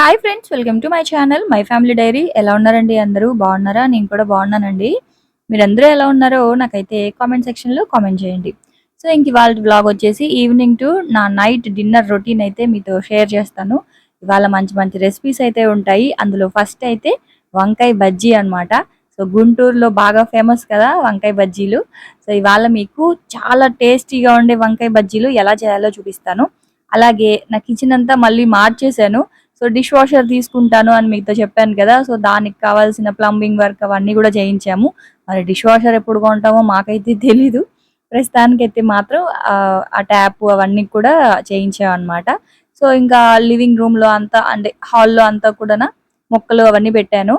Hi friends welcome to my channel my family diary ఎలా ఉన్నారండి అందరూ? బాగున్నారా? నేను కూడా బాగున్నానండి. మీరందరూ ఎలా ఉన్నారో నాకైతే కామెంట్ సెక్షన్లో కామెంట్ చేయండి. సో ఇంక ఇవాళ బ్లాగ్ వచ్చేసి ఈవినింగ్ టు నా నైట్ డిన్నర్ రొటీన్ అయితే మీతో షేర్ చేస్తాను. ఇవాళ మంచి మంచి రెసిపీస్ అయితే ఉంటాయి. అందులో ఫస్ట్ అయితే వంకాయ బజ్జీ అన్నమాట. సో గుంటూరులో బాగా ఫేమస్ కదా వంకాయ బజ్జీలు. సో ఇవాళ మీకు చాలా టేస్టీగా ఉండే వంకాయ బజ్జీలు ఎలా చేయాలో చూపిస్తాను. అలాగే నా కిచెన్ అంతా మళ్ళీ మార్చేశాను. సో డిష్ వాషర్ తీసుకుంటాను అని మీతో చెప్పాను కదా సో దానికి కావాల్సిన ప్లంబింగ్ వర్క్ అవన్నీ కూడా చేయించాము. మరి డిష్ వాషర్ ఎప్పుడు కొంటామో మాకైతే తెలీదు. ప్రస్తుతానికి అయితే మాత్రం ఆ, ట్యాప్ అవన్నీ కూడా చేయించాం సో ఇంకా లివింగ్ రూమ్లో అంతా అంటే హాల్లో అంతా కూడా మొక్కలు అవన్నీ పెట్టాను.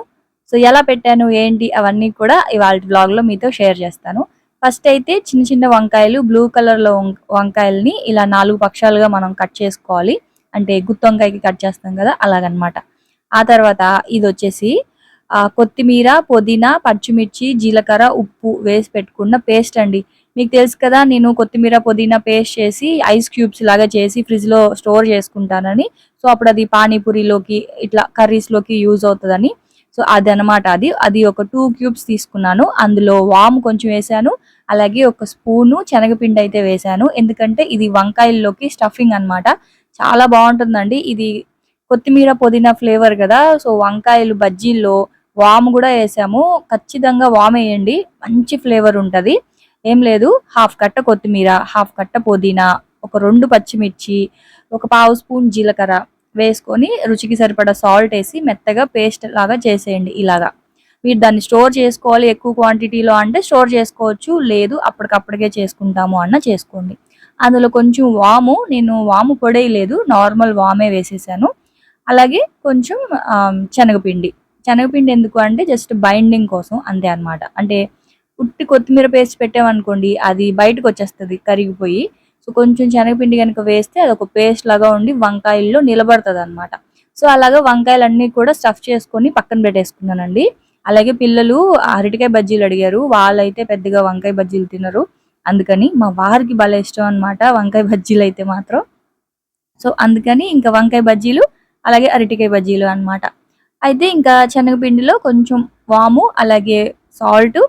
సో ఎలా పెట్టాను ఏంటి అవన్నీ కూడా ఇవాళ బ్లాగ్లో మీతో షేర్ చేస్తాను. ఫస్ట్ అయితే చిన్న చిన్న వంకాయలు బ్లూ కలర్లో వం- వంకాయల్ని ఇలా నాలుగు పక్షాలుగా మనం కట్ చేసుకోవాలి. అంటే గుత్తి వంకాయకి కట్ చేస్తాం కదా అలాగనమాట. ఆ తర్వాత ఇది వచ్చేసి కొత్తిమీర పుదీనా పచ్చిమిర్చి జీలకర్ర ఉప్పు వేసి పెట్టుకున్న పేస్ట్ అండి. మీకు తెలుసు కదా నేను కొత్తిమీర పుదీనా పేస్ట్ చేసి ఐస్ క్యూబ్స్ లాగా చేసి ఫ్రిడ్జ్లో స్టోర్ చేసుకుంటానని. సో అప్పుడు అది పానీపూరిలోకి ఇట్లా కర్రీస్లోకి యూజ్ అవుతుందని. సో అది అనమాట అది. అది ఒక టూ క్యూబ్స్ తీసుకున్నాను. అందులో వాము కొంచెం వేసాను. అలాగే ఒక స్పూను శనగపిండి అయితే వేసాను. ఎందుకంటే ఇది వంకాయల్లోకి స్టఫింగ్ అన్నమాట. చాలా బాగుంటుందండి. ఇది కొత్తిమీర పుదీనా ఫ్లేవర్ కదా. సో వంకాయలు బజ్జీల్లో వాము కూడా వేసాము. ఖచ్చితంగా వామ్ వేయండి. మంచి ఫ్లేవర్ ఉంటుంది. ఏం లేదు. హాఫ్ కట్ట కొత్తిమీర హాఫ్ కట్ట పుదీనా ఒక రెండు పచ్చిమిర్చి ఒక పావు స్పూన్ జీలకర్ర వేసుకొని రుచికి సరిపడా సాల్ట్ వేసి మెత్తగా పేస్ట్ లాగా చేసేయండి ఇలాగా. మీరు దాన్ని స్టోర్ చేసుకోవాలి ఎక్కువ క్వాంటిటీలో అంటే స్టోర్ చేసుకోవచ్చు. లేదు అప్పటికప్పటికే చేసుకుంటాము అన్న చేసుకోండి. అందులో కొంచెం వాము నేను వాము పొడేయలేదు నార్మల్ వామే వేసేసాను. అలాగే కొంచెం శనగపిండి. శనగపిండి ఎందుకు అంటే జస్ట్ బైండింగ్ కోసం అంతే అన్నమాట. అంటే ఉట్టి కొత్తిమీర పేస్ట్ పెట్టామనుకోండి అది బయటకు వచ్చేస్తుంది కరిగిపోయి. సో కొంచెం శనగపిండి కనుక వేస్తే అది ఒక పేస్ట్ లాగా ఉండి వంకాయల్లో నిలబడుతుంది అనమాట సో అలాగా వంకాయలన్నీ కూడా స్టఫ్ చేసుకొని పక్కన పెట్టేసుకున్నానండి. అలాగే పిల్లలు అరటికాయ బజ్జీలు అడిగారు. వాళ్ళైతే పెద్దగా వంకాయ బజ్జీలు తినరు. అందుకని మా వారికి భలే ఇష్టం అన్నమాట వంకాయ బజ్జీలు అయితే మాత్రం. సో అందుకని ఇంకా వంకాయ బజ్జీలు అలాగే అరటికాయ బజ్జీలు అన్నమాట. అయితే ఇంకా శనగపిండిలో కొంచెం వాము అలాగే సాల్ట్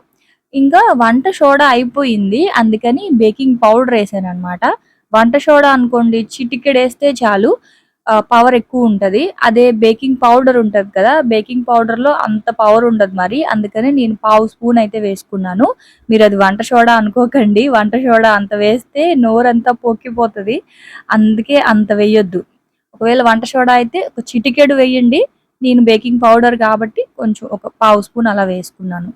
ఇంకా వంట సోడా అయిపోయింది. అందుకని బేకింగ్ పౌడర్ వేసాను అనమాట వంట సోడా అనుకోండి చిటికెడేస్తే చాలు. పవర్ ఎక్కువ ఉంటుంది. అదే బేకింగ్ పౌడర్ ఉంటుంది కదా బేకింగ్ పౌడర్లో అంత పవర్ ఉండదు మరి. అందుకని నేను పావు స్పూన్ అయితే వేసుకున్నాను. మీరు అది వంట సోడా అనుకోకండి. వంట సోడా అంత వేస్తే నోరంతా పొక్కిపోతుంది. అందుకే అంత వేయొద్దు. ఒకవేళ వంట సోడా అయితే ఒక చిటికెడు వేయండి. నేను బేకింగ్ పౌడర్ కాబట్టి కొంచెం ఒక పావు స్పూన్ అలా వేసుకున్నాను.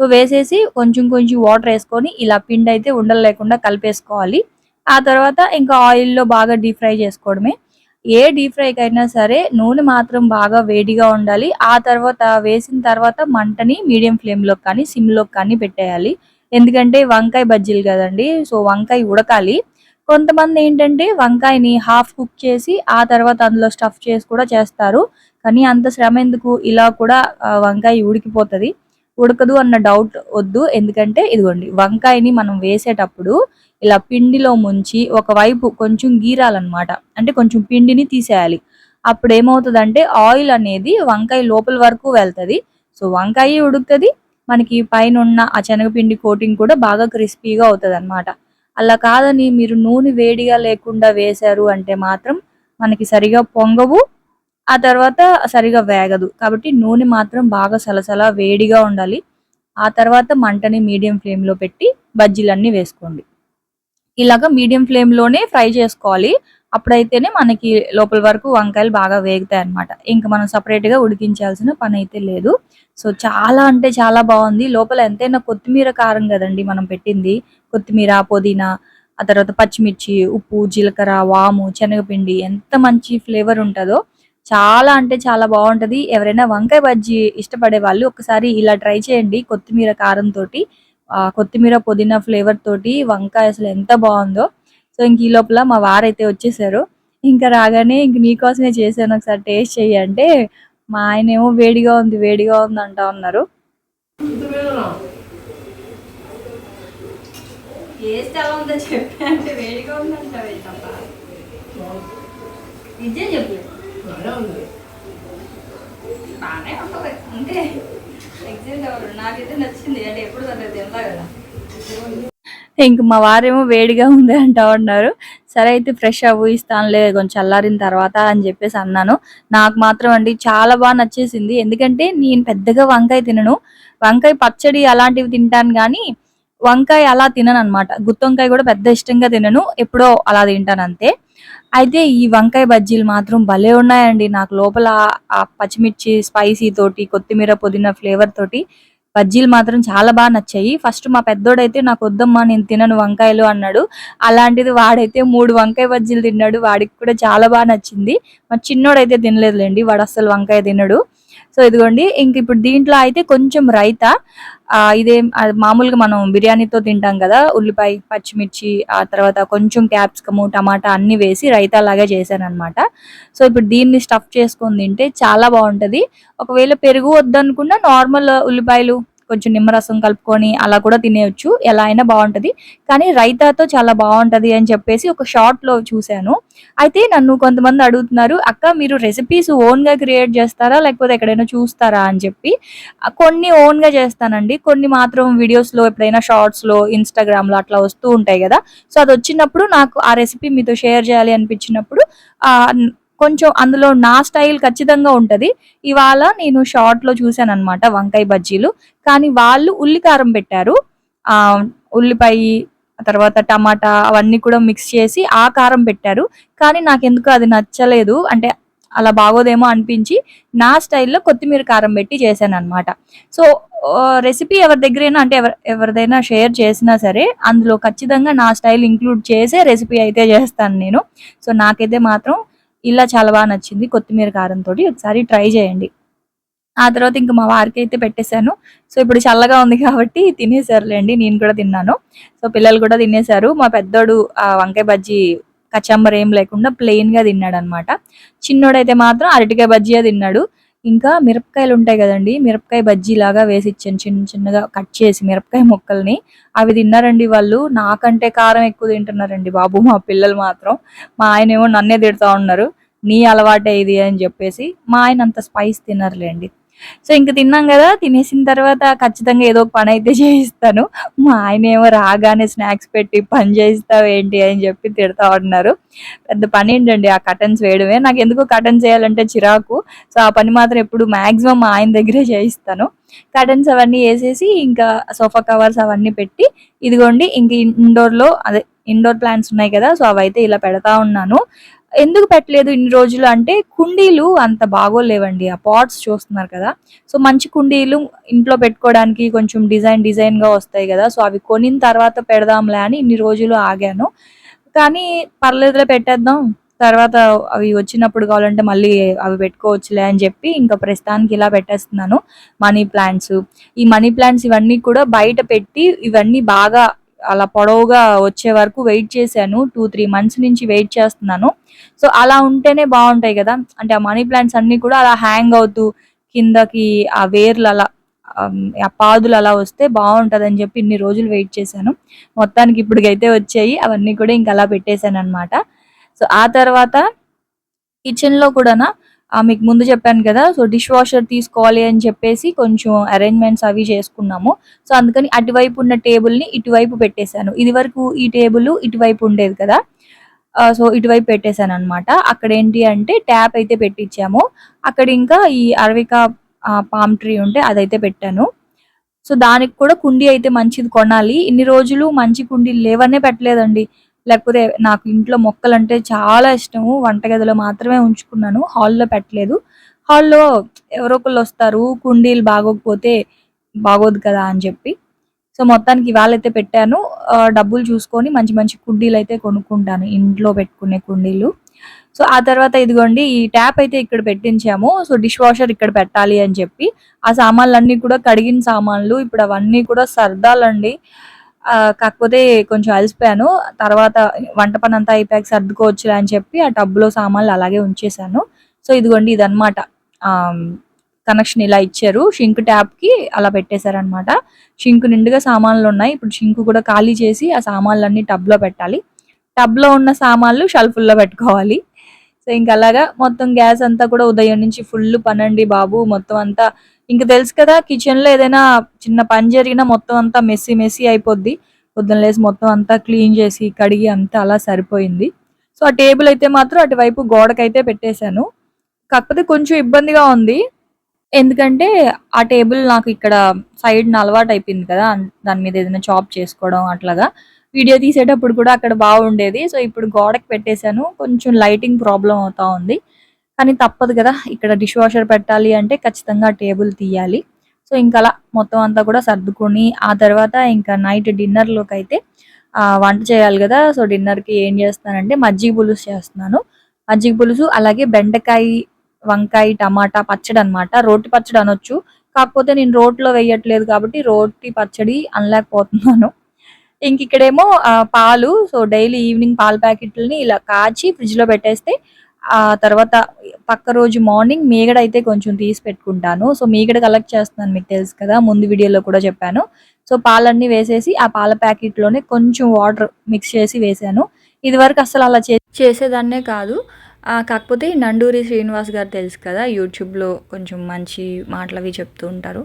సో వేసేసి కొంచెం కొంచెం వాటర్ వేసుకొని ఇలా పిండి అయితే ఉండలు లేకుండా కలిపేసుకోవాలి. ఆ తర్వాత ఇంకా ఆయిల్లో బాగా డీప్ ఫ్రై చేసుకోవడమే. ఏ డీప్ ఫ్రైకి అయినా సరే నూనె మాత్రం బాగా వేడిగా ఉండాలి. ఆ తర్వాత వేసిన తర్వాత మంటని మీడియం ఫ్లేమ్లో కానీ సిమ్లో కానీ పెట్టేయాలి. ఎందుకంటే వంకాయ బజ్జీలు కదండి సో వంకాయ ఉడకాలి. కొంతమంది ఏంటంటే వంకాయని హాఫ్ కుక్ చేసి ఆ తర్వాత అందులో స్టఫ్ చేసి కూడా చేస్తారు. కానీ అంత శ్రమ ఎందుకు? ఇలా కూడా వంకాయ ఉడికిపోతది. ఉడకదు అన్న డౌట్ వద్దు. ఎందుకంటే ఇదిగోండి వంకాయని మనం వేసేటప్పుడు ఇలా పిండిలో ముంచి ఒకవైపు కొంచెం గీరాలన్నమాట. అంటే కొంచెం పిండిని తీసేయాలి. అప్పుడు ఏమవుతుందంటే ఆయిల్ అనేది వంకాయ లోపల వరకు వెళ్తది. సో వంకాయ ఉడుకుతుంది. మనకి పైన ఉన్న ఆ శనగపిండి కోటింగ్ కూడా బాగా క్రిస్పీగా అవుతుంది అనమాట అలా కాదని మీరు నూనె వేడిగా లేకుండా వేశారు అంటే మాత్రం మనకి సరిగా పొంగవు. ఆ తర్వాత సరిగా వేగదు. కాబట్టి నూనె మాత్రం బాగా సలసల వేడిగా ఉండాలి. ఆ తర్వాత మంటని మీడియం ఫ్లేమ్లో పెట్టి బజ్జీలన్నీ వేసుకోండి. ఇలాగా మీడియం ఫ్లేమ్లోనే ఫ్రై చేసుకోవాలి. అప్పుడైతేనే మనకి లోపల వరకు వంకాయలు బాగా వేగుతాయి అన్నమాట. ఇంకా మనం సపరేట్గా ఉడికించాల్సిన పని అయితే లేదు. సో చాలా అంటే చాలా బాగుంది. లోపల ఎంతైనా కొత్తిమీర కారం కదండి మనం పెట్టింది. కొత్తిమీర పుదీనా ఆ తర్వాత పచ్చిమిర్చి ఉప్పు జీలకర్ర వాము శనగపిండి ఎంత మంచి ఫ్లేవర్ ఉంటుందో చాలా అంటే చాలా బాగుంటుంది. ఎవరైనా వంకాయ బజ్జీ ఇష్టపడే వాళ్ళు ఒకసారి ఇలా ట్రై చేయండి. కొత్తిమీర కారం తోటి కొత్తిమీర పుదీనా ఫ్లేవర్ తోటి వంకాయ అసలు ఎంత బాగుందో. సో ఇంక ఈ లోపల మా వారైతే వచ్చేసారు. ఇంకా రాగానే ఇంక నీకోసమే చేశాను. ఒకసారి టేస్ట్ చెయ్యి అంటే మా ఆయన ఏమో వేడిగా ఉంది వేడిగా ఉంది అంటా ఉన్నారు. టేస్ట్ ఎలా ఉందో చెప్పి అంటే వేడిగా ఉందంటే నిజం చెప్పు. ఉంది బాగానే ఉంటుంది. అంటే నాకైతే నచ్చింది. అంటే ఎప్పుడు కదా. ఇంక మా వారేమో వేడిగా ఉంది అంటా ఉన్నారు. సరే అయితే ఫ్రెష్ అవ్వు ఇస్తానులే కొంచెం చల్లారిన తర్వాత అని చెప్పేసి అన్నాను. నాకు మాత్రం అండి చాలా బాగా నచ్చేసింది. ఎందుకంటే నేను పెద్దగా వంకాయ తినను. వంకాయ పచ్చడి అలాంటివి తింటాను కానీ వంకాయ అలా తినను అనమాట గుత్తొంకాయ కూడా పెద్ద ఇష్టంగా తినను ఎప్పుడో అలా తింటాను అంతే. అయితే ఈ వంకాయ బజ్జీలు మాత్రం భలే ఉన్నాయండి. నాకు లోపల ఆ పచ్చిమిర్చి స్పైసీ తోటి కొత్తిమీర పుదీనా ఫ్లేవర్ తోటి బజ్జీలు మాత్రం చాలా బాగా నచ్చాయి. ఫస్ట్ మా పెద్దోడైతే నాకు వద్దమ్మా నేను తినను వంకాయలు అన్నాడు. అలాంటిది వాడైతే మూడు వంకాయ బజ్జీలు తిన్నాడు. వాడికి కూడా చాలా బాగా నచ్చింది. మా చిన్నోడైతే తినలేదులేండి వాడు అస్సలు వంకాయ తినడు. సో ఇదిగోండి ఇంక ఇప్పుడు దీంట్లో అయితే కొంచెం రైతా ఇదే ఇదేం మామూలుగా మనం బిర్యానీతో తింటాం కదా ఉల్లిపాయ పచ్చిమిర్చి ఆ తర్వాత కొంచెం క్యాప్సికము టమాటా అన్ని వేసి రైతా లాగా చేశాను అనమాట సో ఇప్పుడు దీన్ని స్టఫ్ చేసుకొని తింటే చాలా బాగుంటుంది. ఒకవేళ పెరుగు వద్దనుకున్నా నార్మల్ ఉల్లిపాయలు కొంచెం నిమ్మరసం కలుపుకొని అలా కూడా తినేయచ్చు. ఎలా అయినా బాగుంటుంది. కానీ రైతాతో చాలా బాగుంటుంది అని చెప్పేసి ఒక షార్ట్లో చూశాను. అయితే నన్ను కొంతమంది అడుగుతున్నారు అక్క మీరు రెసిపీస్ ఓన్గా క్రియేట్ చేస్తారా? లేకపోతే ఎక్కడైనా చూస్తారా? అని చెప్పి. కొన్ని ఓన్గా చేస్తానండి. కొన్ని మాత్రం వీడియోస్లో ఎప్పుడైనా షార్ట్స్లో ఇన్స్టాగ్రామ్లో అట్లా వస్తూ ఉంటాయి కదా. సో అది వచ్చినప్పుడు నాకు ఆ రెసిపీ మీతో షేర్ చేయాలి అనిపించినప్పుడు కొంచెం అందులో నా స్టైల్ ఖచ్చితంగా ఉంటుంది. ఇవాళ నేను షార్ట్లో చూసాను అనమాట వంకాయ బజ్జీలు. కానీ వాళ్ళు ఉల్లి కారం పెట్టారు. ఆ ఉల్లిపాయ తర్వాత టమాటా అవన్నీ కూడా మిక్స్ చేసి ఆ కారం పెట్టారు. కానీ నాకు ఎందుకు అది నచ్చలేదు. అంటే అలా బాగోదేమో అనిపించి నా స్టైల్లో కొత్తిమీర కారం పెట్టి చేశాను అనమాట సో రెసిపీ ఎవరి దగ్గరైనా అంటే ఎవరి ఎవరిదైనా షేర్ చేసినా సరే అందులో ఖచ్చితంగా నా స్టైల్ ఇంక్లూడ్ చేసే రెసిపీ అయితే చేస్తాను నేను. సో నాకైతే మాత్రం ఇలా చాలా బాగా నచ్చింది కొత్తిమీర కారంతో ఒకసారి ట్రై చేయండి. ఆ తర్వాత ఇంకా మా వారికి అయితే పెట్టేశాను. సో ఇప్పుడు చల్లగా ఉంది కాబట్టి తినేసారులేండి నేను కూడా తిన్నాను. సో పిల్లలు కూడా తినేశారు. మా పెద్దోడు ఆ వంకాయ బజ్జీ కచంబర్ ఏం లేకుండా ప్లెయిన్గా తిన్నాడు అనమాట చిన్నోడైతే మాత్రం అరటికాయ బజ్జీయే తిన్నాడు. ఇంకా మిరపకాయలు ఉంటాయి కదండి. మిరపకాయ బజ్జీ లాగా వేసి ఇచ్చాను చిన్న చిన్నగా కట్ చేసి మిరపకాయ ముక్కల్ని అవి తిన్నారండి వాళ్ళు. నాకంటే కారం ఎక్కువ తింటున్నారండి బాబు మా పిల్లలు మాత్రం. మా ఆయన ఏమో నన్నే తిడతా ఉన్నారు. నీ అలవాటే ఇది అని చెప్పేసి మా ఆయన అంత స్పైస్ తినరులేండి. సో ఇంక తిన్నాం కదా తినేసిన తర్వాత ఖచ్చితంగా ఏదో ఒక పని అయితే చేయిస్తాను. మా ఆయన ఏమో రాగానే స్నాక్స్ పెట్టి పని చేయిస్తావు ఏంటి అని చెప్పి తిడతా ఉన్నారు. పెద్ద పని ఏంటండి ఆ కటన్స్ వేయడమే. నాకు ఎందుకు కటన్స్ వేయాలంటే చిరాకు. సో ఆ పని మాత్రం ఎప్పుడు మాక్సిమం మా ఆయన దగ్గరే చేయిస్తాను. కటన్స్ అవన్నీ వేసేసి ఇంకా సోఫా కవర్స్ అవన్నీ పెట్టి ఇదిగోండి ఇంక ఇండోర్లో అదే ఇండోర్ ప్లాంట్స్ ఉన్నాయి కదా సో అవైతే ఇలా పెడతా ఉన్నాను. ఎందుకు పెట్టలేదు ఇన్ని రోజులు అంటే కుండీలు అంత బాగోలేవండి. ఆ పాట్స్ చూస్తున్నారు కదా. సో మంచి కుండీలు ఇంట్లో పెట్టుకోవడానికి కొంచెం డిజైన్ డిజైన్గా వస్తాయి కదా. సో అవి కొనిన తర్వాత పెడదాంలే అని ఇన్ని రోజులు ఆగాను. కానీ పర్లేదులే పెట్టేద్దాం. తర్వాత అవి వచ్చినప్పుడు కావాలంటే మళ్ళీ అవి పెట్టుకోవచ్చులే అని చెప్పి ఇంకా ప్రస్తుతానికి ఇలా పెట్టేస్తున్నాను. Money plants. ఈ మనీ ప్లాంట్స్ ఇవన్నీ కూడా బయట పెట్టి ఇవన్నీ బాగా అలా పొడవుగా వచ్చే వరకు వెయిట్ చేశాను. టూ త్రీ మంత్స్ నుంచి వెయిట్ చేస్తున్నాను. సో అలా ఉంటేనే బాగుంటాయి కదా. అంటే ఆ మనీ ప్లాంట్స్ అన్ని కూడా అలా హ్యాంగ్ అవుతూ కిందకి ఆ వేర్లు అలా ఆ పాదులు అలా వస్తే బాగుంటుందని అని చెప్పి ఇన్ని రోజులు వెయిట్ చేశాను. మొత్తానికి ఇప్పటికైతే వచ్చాయి. అవన్నీ కూడా ఇంకా అలా పెట్టేశాను అనమాట సో ఆ తర్వాత కిచెన్లో కూడా కూడానా మీకు ముందు చెప్పాను కదా సో డిష్ వాషర్ తీసుకోవాలి అని చెప్పేసి కొంచెం అరేంజ్మెంట్స్ అవి చేసుకున్నాము. సో అందుకని అటువైపు ఉన్న టేబుల్ని ఇటువైపు పెట్టేశాను. ఇది వరకు ఈ టేబుల్ ఇటువైపు ఉండేది కదా. సో ఇటువైపు పెట్టేశాను అనమాట అక్కడ ఏంటి అంటే ట్యాప్ అయితే పెట్టించాము. అక్కడ ఇంకా ఈ అరవికా పామ్ ట్రీ ఉంటే అదైతే పెట్టాను. సో దానికి కూడా కుండీ అయితే మంచిది కొనాలి. ఇన్ని రోజులు మంచి కుండీలు లేవనే పెట్టలేదండి. లేకపోతే నాకు ఇంట్లో మొక్కలు అంటే చాలా ఇష్టము. వంటగదిలో మాత్రమే ఉంచుకున్నాను. హాల్లో పెట్టలేదు. హాల్లో ఎవరో ఒకళ్ళు వస్తారు. కుండీలు బాగోకపోతే బాగోదు కదా అని చెప్పి. సో మొత్తానికి ఇవాళ అయితే పెట్టాను డబ్బులు చూసుకొని మంచి మంచి కుండీలు అయితే కొనుక్కుంటాను. ఇంట్లో పెట్టుకునే కుండీలు. సో ఆ తర్వాత ఇదిగోండి ఈ ట్యాప్ అయితే ఇక్కడ పెట్టించాము. సో డిష్ వాషర్ ఇక్కడ పెట్టాలి అని చెప్పి. ఆ సామాన్లన్నీ కూడా కడిగిన సామాన్లు ఇప్పుడు అవన్నీ కూడా సర్దాలండి. కాకపోతే కొంచెం అలసిపోయాను. తర్వాత వంట పని అంతా అయిపోయాక సర్దుకోవచ్చులే అని చెప్పి ఆ టబ్లో సామాన్లు అలాగే ఉంచేసాను సో ఇదిగోండి ఇదన్నమాట. కనెక్షన్ ఇలా ఇచ్చారు. షింక్ ట్యాప్కి అలా పెట్టేశారనమాట షింక్ నిండుగా సామాన్లు ఉన్నాయి. ఇప్పుడు షింక్ కూడా ఖాళీ చేసి ఆ సామాన్లన్నీ టబ్లో పెట్టాలి. టబ్లో ఉన్న సామాన్లు షెల్ఫుల్లో పెట్టుకోవాలి. సో ఇంకా అలాగా మొత్తం గ్యాస్ అంతా కూడా ఉదయం నుంచి ఫుల్ పనండి బాబు. మొత్తం అంతా ఇంక తెలుసు కదా కిచెన్లో ఏదైనా చిన్న పని జరిగినా మొత్తం అంతా మెస్సీ మెస్సీ అయిపోద్ది. పొద్దున లేసి మొత్తం అంతా క్లీన్ చేసి కడిగి అంతా అలా సరిపోయింది. సో ఆ టేబుల్ అయితే మాత్రం అటువైపు గోడకైతే పెట్టేశాను. కాకపోతే కొంచెం ఇబ్బందిగా ఉంది. ఎందుకంటే ఆ టేబుల్ నాకు ఇక్కడ సైడ్ అలవాటు అయిపోయింది కదా దాని మీద ఏదైనా చాప్ చేసుకోవడం అట్లాగా. వీడియో తీసేటప్పుడు కూడా అక్కడ బాగుండేది. సో ఇప్పుడు గోడకి పెట్టేశాను. కొంచెం లైటింగ్ ప్రాబ్లం అవుతా ఉంది. కానీ తప్పదు కదా. ఇక్కడ డిష్ వాషర్ పెట్టాలి అంటే ఖచ్చితంగా టేబుల్ తీయాలి. సో ఇంకా అలా మొత్తం అంతా కూడా సర్దుకొని ఆ తర్వాత ఇంకా నైట్ డిన్నర్లోకి అయితే వంట చేయాలి కదా. సో డిన్నర్కి ఏం చేస్తానంటే మజ్జిగ పులుసు చేస్తున్నాను. మజ్జిగ పులుసు అలాగే బెండకాయ వంకాయ టమాటా పచ్చడి అన్నమాట. రోటి పచ్చడి అనొచ్చు. కాకపోతే నేను రోట్లో వేయట్లేదు కాబట్టి రోటి పచ్చడి అనలేకపోతున్నాను. ఇంక ఇక్కడేమో పాలు. సో డైలీ ఈవినింగ్ పాల ప్యాకెట్లని ఇలా కాచి ఫ్రిడ్జ్లో పెట్టేస్తే ఆ తర్వాత పక్క రోజు మార్నింగ్ మీగడ అయితే కొంచెం తీసి పెట్టుకుంటాను. సో మీగడ కలెక్ట్ చేస్తున్నాను మీకు తెలుసు కదా ముందు వీడియోలో కూడా చెప్పాను. సో పాలన్నీ వేసేసి ఆ పాల ప్యాకెట్లోనే కొంచెం వాటర్ మిక్స్ చేసి వేసాను. ఇది వరకు అసలు అలా చేసేదాన్నే కాదు. కాకపోతే నండూరి శ్రీనివాస్ గారు తెలుసు కదా యూట్యూబ్లో కొంచెం మంచి మాటలు అవి చెప్తూ ఉంటారు.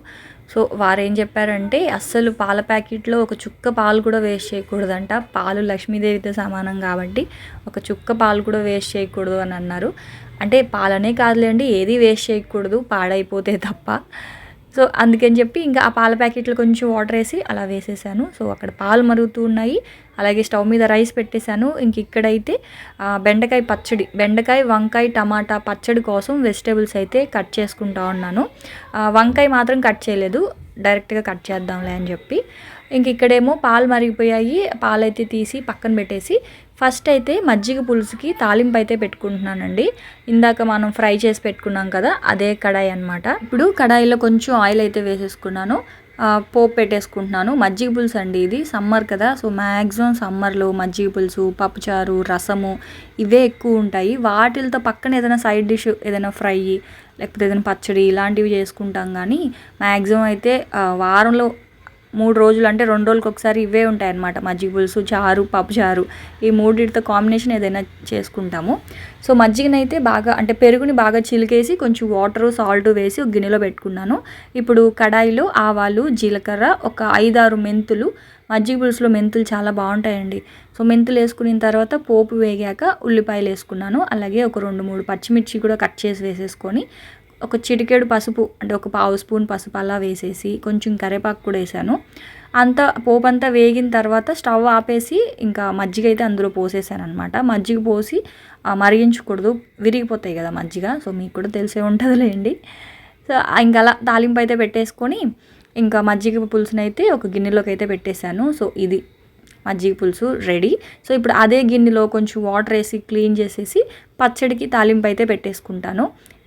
సో వారేం చెప్పారంటే అస్సలు పాల ప్యాకెట్లో ఒక చుక్క పాలు కూడా వేస్ట్ చేయకూడదంట. పాలు లక్ష్మీదేవితో సమానం కాబట్టి ఒక చుక్క పాలు కూడా వేస్ట్ చేయకూడదు అని అన్నారు. అంటే పాలనే కాదులేండి ఏది వేస్ట్ చేయకూడదు పాడైపోతే తప్ప. సో అందుకని చెప్పి ఇంకా ఆ పాల ప్యాకెట్లు కొంచెం వాటర్ వేసి అలా వేసేసాను. సో అక్కడ పాలు మరుగుతూ ఉన్నాయి. అలాగే స్టవ్ మీద రైస్ పెట్టేశాను. ఇంక ఇక్కడైతే బెండకాయ పచ్చడి బెండకాయ వంకాయ టమాటా పచ్చడి కోసం వెజిటేబుల్స్ అయితే కట్ చేసుకుంటా ఉన్నాను. వంకాయ మాత్రం కట్ చేయలేదు. డైరెక్ట్గా కట్ చేద్దాంలే అని చెప్పి. ఇంక ఇక్కడేమో పాలు మరిగిపోయాయి. పాలైతే తీసి పక్కన పెట్టేసి ఫస్ట్ అయితే మజ్జిగ పులుసుకి తాలింపు అయితే పెట్టుకుంటున్నానండి. ఇందాక మనం ఫ్రై చేసి పెట్టుకున్నాం కదా అదే కడాయి అన్నమాట. ఇప్పుడు కడాయిలో కొంచెం ఆయిల్ అయితే వేసేసుకున్నాను. పోపు పెట్టేసుకుంటున్నాను. మజ్జిగ పులుసు అండి ఇది సమ్మర్ కదా సో మ్యాక్సిమం సమ్మర్లో మజ్జిగ పులుసు పప్పుచారు రసము ఇవే ఎక్కువ ఉంటాయి. వాటిలతో పక్కన ఏదైనా సైడ్ డిష్ ఏదైనా ఫ్రై లేకపోతే ఏదైనా పచ్చడి ఇలాంటివి చేసుకుంటాం కానీ మ్యాక్సిమం అయితే వారంలో మూడు రోజులు అంటే రెండు రోజులకు ఒకసారి ఇవే ఉంటాయి అన్నమాట మజ్జిగ పులుసు చారు పప్పు చారు. ఈ మూడింటితో కాంబినేషన్ ఏదైనా చేసుకుంటాము. సో మజ్జిగనైతే బాగా అంటే పెరుగుని బాగా చిలికేసి కొంచెం వాటరు సాల్ట్ వేసి ఒక గిన్నెలో పెట్టుకున్నాను. ఇప్పుడు కడాయిలో ఆవాలు జీలకర్ర ఒక ఐదారు మెంతులు. మజ్జిగ పులుసులో మెంతులు చాలా బాగుంటాయండి. సో మెంతులు వేసుకున్న తర్వాత పోపు వేగాక ఉల్లిపాయలు వేసుకున్నాను. అలాగే ఒక రెండు మూడు పచ్చిమిర్చి కూడా కట్ చేసి వేసేసుకొని ఒక చిటికెడు పసుపు అంటే ఒక పావు స్పూన్ పసుపు అలా వేసేసి కొంచెం కరేపాకు కూడా వేసాను. అంతా పోపు అంతా వేగిన తర్వాత స్టవ్ ఆపేసి ఇంకా మజ్జిగ అయితే అందులో పోసేసాను అనమాట మజ్జిగ పోసి మరిగించకూడదు. విరిగిపోతాయి కదా మజ్జిగ సో మీకు కూడా తెలిసే ఉంటుందిలేండి. సో ఇంకా అలా తాలింపు అయితే పెట్టేసుకొని ఇంకా మజ్జిగ పులుసునైతే ఒక గిన్నెలోకి అయితే పెట్టేశాను. సో ఇది మజ్జిగ పులుసు రెడీ. సో ఇప్పుడు అదే గిన్నెలో కొంచెం వాటర్ వేసి క్లీన్ చేసేసి పచ్చడికి తాలింపు అయితే పెట్టేసుకుంటాను.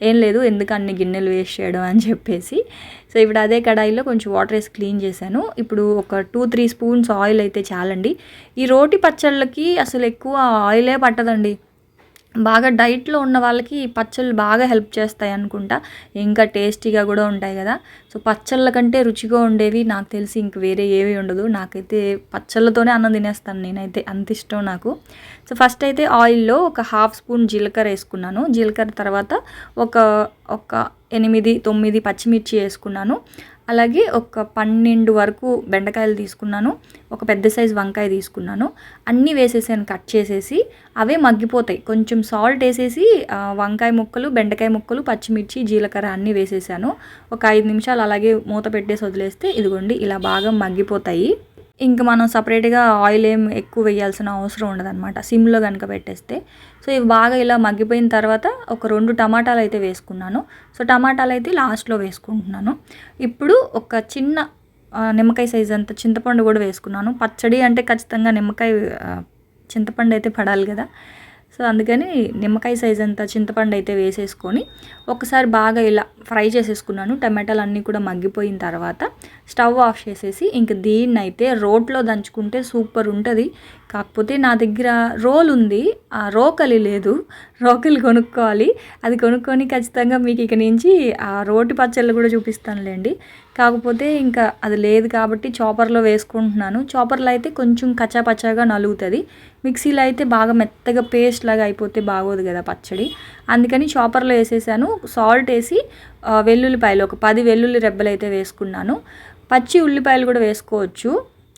ఏం లేదు ఎందుకు అన్ని గిన్నెలు వేస్ట్ చేయడం అని చెప్పేసి. సో ఇప్పుడు అదే కడాయిలో కొంచెం వాటర్ వేసి క్లీన్ చేశాను. ఇప్పుడు ఒక టూ త్రీ స్పూన్స్ ఆయిల్ అయితే చాలండి. ఈ రోటి పచ్చళ్ళకి అసలు ఎక్కువ ఆయిలే పట్టదండి. బాగా డైట్లో ఉన్న వాళ్ళకి పచ్చళ్ళు బాగా హెల్ప్ చేస్తాయి అనుకుంటా. ఇంకా టేస్టీగా కూడా ఉంటాయి కదా. సో పచ్చళ్ళ కంటే రుచిగా ఉండేవి నాకు తెలిసి ఇంక వేరే ఏవి ఉండదు. నాకైతే పచ్చళ్ళతోనే అన్నం తినేస్తాను నేనైతే. అంత ఇష్టం నాకు. సో ఫస్ట్ అయితే ఆయిల్లో ఒక హాఫ్ స్పూన్ జీలకర్ర వేసుకున్నాను. జీలకర్ర తర్వాత ఒక ఒక ఎనిమిది తొమ్మిది పచ్చిమిర్చి వేసుకున్నాను. అలాగే ఒక పన్నెండు వరకు బెండకాయలు తీసుకున్నాను. ఒక పెద్ద సైజు వంకాయ తీసుకున్నాను. అన్నీ వేసేసాను కట్ చేసేసి. అవే మగ్గిపోతాయి. కొంచెం సాల్ట్ వేసేసి వంకాయ ముక్కలు బెండకాయ ముక్కలు పచ్చిమిర్చి జీలకర్ర అన్నీ వేసేసాను. ఒక ఐదు నిమిషాలు అలాగే మూత పెట్టేసి వదిలేస్తే ఇదిగోండి ఇలా బాగా మగ్గిపోతాయి. ఇంకా మనం సపరేట్గా ఆయిల్ ఏం ఎక్కువ వేయాల్సిన అవసరం ఉండదు అనమాట సిమ్లో కనుక పెట్టేస్తే. సో ఇవి బాగా ఇలా మగ్గిపోయిన తర్వాత ఒక రెండు టమాటాలు అయితే వేసుకున్నాను. సో టమాటాలు అయితే లాస్ట్లో వేసుకుంటున్నాను. ఇప్పుడు ఒక చిన్న నిమ్మకాయ సైజ్ అంత చింతపండు కూడా వేసుకున్నాను. పచ్చడి అంటే ఖచ్చితంగా నిమ్మకాయ చింతపండు అయితే పడాలి కదా. సో అందుకని నిమ్మకాయ సైజ్ అంత చింతపండు అయితే వేసేసుకొని ఒకసారి బాగా ఇలా ఫ్రై చేసేసుకున్నాను. టమాటాలు అన్నీ కూడా మగ్గిపోయిన తర్వాత స్టవ్ ఆఫ్ చేసేసి ఇంక దీన్నైతే రోట్లో దంచుకుంటే సూపర్ ఉంటుంది. కాకపోతే నా దగ్గర రోల్ ఉంది. ఆ రోకలి లేదు. రోకలి కొనుక్కోవాలి. అది కొనుక్కొని ఖచ్చితంగా మీకు ఇక నుంచి ఆ రోటి పచ్చళ్ళు కూడా చూపిస్తానులేండి. కాకపోతే ఇంకా అది లేదు కాబట్టి చాపర్లో వేసుకుంటున్నాను. చాపర్లో అయితే కొంచెం కచ్చాపచ్చాగా నలుగుతుంది. మిక్సీలో అయితే బాగా మెత్తగా పేస్ట్ లాగా అయిపోతే బాగోదు కదా పచ్చడి. అందుకని చాపర్లో వేసేసాను. సాల్ట్ వేసి వెల్లుల్లిపాయలు ఒక పది వెల్లుల్లి రెబ్బలు అయితే వేసుకున్నాను. పచ్చి ఉల్లిపాయలు కూడా వేసుకోవచ్చు.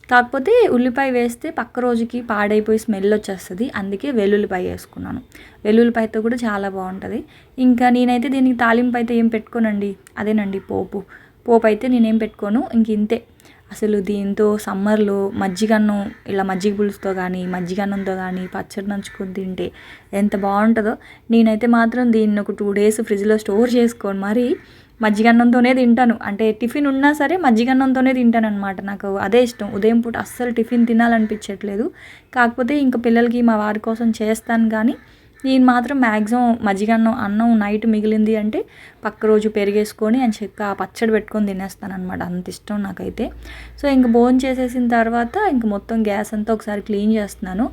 కాకపోతే ఉల్లిపాయ వేస్తే పక్క రోజుకి పాడైపోయి స్మెల్ వచ్చేస్తుంది. అందుకే వెల్లుల్లిపాయ వేసుకున్నాను. వెల్లుల్లిపాయతో కూడా చాలా బాగుంటుంది. ఇంకా నేనైతే దీనికి తాలింపు అయితే ఏం పెట్టుకోనండి. అదేనండి పోపు. పోపు అయితే నేనేం పెట్టుకోను. ఇంక ఇంతే. అసలు దీంతో సమ్మర్లో మజ్జిగన్నం ఇలా మజ్జిగ పులుసుతో కానీ మజ్జిగన్నంతో కానీ పచ్చడి నంచుకొని తింటే ఎంత బాగుంటుందో. నేనైతే మాత్రం దీన్ని ఒక టూ డేస్ ఫ్రిడ్జ్లో స్టోర్ చేసుకొని. మరి మజ్జిగన్నంతోనే తింటాను. అంటే టిఫిన్ ఉన్నా సరే మజ్జిగన్నంతోనే తింటాను అనమాట నాకు అదే ఇష్టం. ఉదయం పూట అస్సలు టిఫిన్ తినాలనిపించట్లేదు. కాకపోతే ఇంకా పిల్లలకి మా వారి కోసం చేస్తాను కానీ నేను మాత్రం మ్యాక్సిమం మజ్జిగన్నం అన్నం నైట్ మిగిలింది అంటే పక్క రోజు పెరిగేసుకొని అని చెక్క పచ్చడి పెట్టుకొని తినేస్తాను అనమాట అంత ఇష్టం నాకైతే. సో ఇంక భోజనం చేసేసిన తర్వాత ఇంక మొత్తం గ్యాస్ అంతా ఒకసారి క్లీన్ చేస్తున్నాను.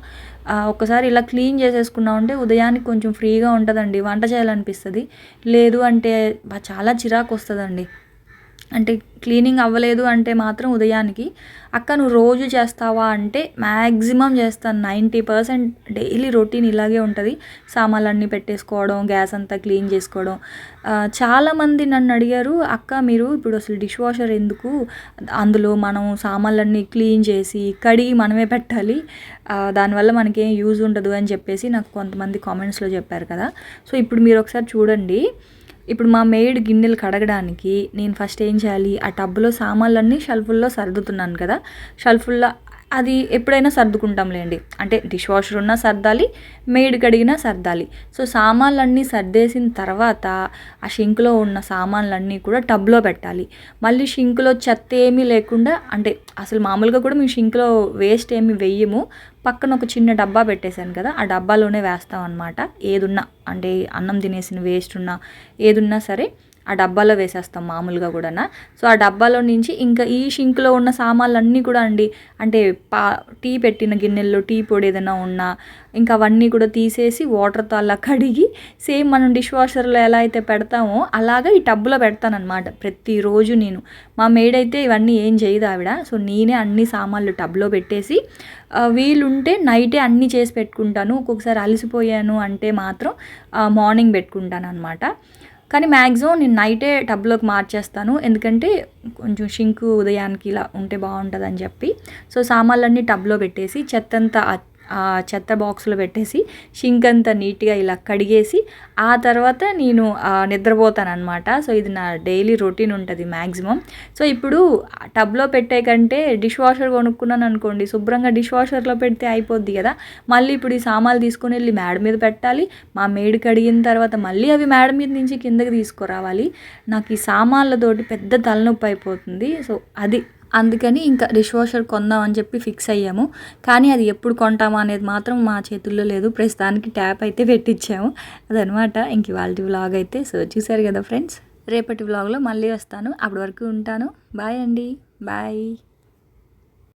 ఒకసారి ఇలా క్లీన్ చేసేసుకున్నామంటే ఉదయానికి కొంచెం ఫ్రీగా ఉంటుందండి. వంట చేయాలనిపిస్తుంది. లేదు అంటే చాలా చిరాకు వస్తుందండి. అంటే క్లీనింగ్ అవ్వలేదు అంటే మాత్రం ఉదయానికి అక్క నువ్వు రోజు చేస్తావా? అంటే మ్యాక్సిమం చేస్తాను. నైంటీ పర్సెంట్ డైలీ రొటీన్ ఇలాగే ఉంటుంది. సామాన్లన్నీ పెట్టేసుకోవడం గ్యాస్ అంతా క్లీన్ చేసుకోవడం. చాలామంది నన్ను అడిగారు అక్క మీరు ఇప్పుడు అసలు డిష్ వాషర్ ఎందుకు? అందులో మనం సామాన్లన్నీ క్లీన్ చేసి కడిగి మనమే పెట్టాలి. దానివల్ల దానివల్ల మనకేం యూజ్ ఉండదు అని చెప్పేసి నాకు కొంతమంది కామెంట్స్లో చెప్పారు కదా. సో ఇప్పుడు మీరు ఒకసారి చూడండి. ఇప్పుడు మా మేడ్ గిన్నెలు కడగడానికి నేను ఫస్ట్ ఏం చేయాలి? ఆ టబ్లో సామాన్లన్నీ షెల్ఫుల్లో సర్దుతున్నాను కదా. షెల్ఫుల్లో అది ఎప్పుడైనా సర్దుకుంటాంలేండి. అంటే డిష్ వాషర్ ఉన్నా సర్దాలి మేడ్ కడిగినా సర్దాలి. సో సామాన్లన్నీ సర్దేసిన తర్వాత ఆ షింక్లో ఉన్న సామాన్లన్నీ కూడా టబ్లో పెట్టాలి. మళ్ళీ షింక్లో చెత్త ఏమీ లేకుండా అంటే అసలు మామూలుగా కూడా మేము షింక్లో వేస్ట్ ఏమి వెయ్యము పక్కన ఒక చిన్న డబ్బా పెట్టేశాను కదా ఆ డబ్బాలోనే వేస్తాం అనమాట ఏదున్నా అంటే అన్నం తినేసిన వేస్ట్ ఉన్నా ఏదున్నా సరే ఆ డబ్బాలో వేసేస్తాం మామూలుగా కూడా సో ఆ డబ్బాలో నుంచి ఇంకా ఈ షింక్లో ఉన్న సామాన్లన్నీ కూడా అండి అంటే పా టీ పెట్టిన గిన్నెల్లో టీ పొడి ఏదైనా ఉన్నా ఇంకా అవన్నీ కూడా తీసేసి వాటర్తో అలా కడిగి సేమ్ మనం డిష్ వాషర్లో ఎలా అయితే పెడతామో అలాగా ఈ టబ్లో పెడతానమాట ప్రతిరోజు నేను. మా మేడ్ అయితే ఇవన్నీ ఏం చేయదు ఆవిడ. సో నేనే అన్ని సామాన్లు టబ్లో పెట్టేసి వీలుంటే నైటే అన్నీ చేసి పెట్టుకుంటాను. ఒక్కొక్కసారి అలసిపోయాను అంటే మాత్రం మార్నింగ్ పెట్టుకుంటాను అనమాట కానీ మ్యాక్సిమం నేను నైటే టబ్లోకి మార్చేస్తాను. ఎందుకంటే కొంచెం షింకు ఉదయానికి ఇలా ఉంటే బాగుంటుంది అని చెప్పి. సో సామాన్లన్నీ టబ్లో పెట్టేసి చెత్తంతా చెత్త బాక్స్లో పెట్టేసి షింక్ అంతా నీట్గా ఇలా కడిగేసి ఆ తర్వాత నేను నిద్రపోతాను అనమాట సో ఇది నా డైలీ రొటీన్ ఉంటుంది మ్యాక్సిమం సో ఇప్పుడు టబ్లో పెట్టే కంటే డిష్ వాషర్ కొనుక్కున్నాను అనుకోండి శుభ్రంగా డిష్ వాషర్లో పెడితే అయిపోద్ది కదా. మళ్ళీ ఇప్పుడు ఈ సామాన్లు తీసుకొని వెళ్ళి మేడ మీద పెట్టాలి మా మేడ్ కడిగిన తర్వాత మళ్ళీ అవి మేడ మీద నుంచి కిందకి తీసుకురావాలి. నాకు ఈ సామాన్లతోటి పెద్ద తలనొప్పి అయిపోతుంది. సో అది అందుకని ఇంకా డిష్ వాషర్ కొందాం అని చెప్పి ఫిక్స్ అయ్యాము. కానీ అది ఎప్పుడు కొంటామా అనేది మాత్రం మా చేతుల్లో లేదు. ప్రస్తుతానికి ట్యాప్ అయితే పెట్టించాము. అదనమాట. ఇంక ఇవాళ వ్లాగ్ అయితే సో చూసారు కదా ఫ్రెండ్స్? రేపటి వ్లాగ్లో మళ్ళీ వస్తాను. అప్పటి వరకు ఉంటాను. బాయ్ అండి. బాయ్.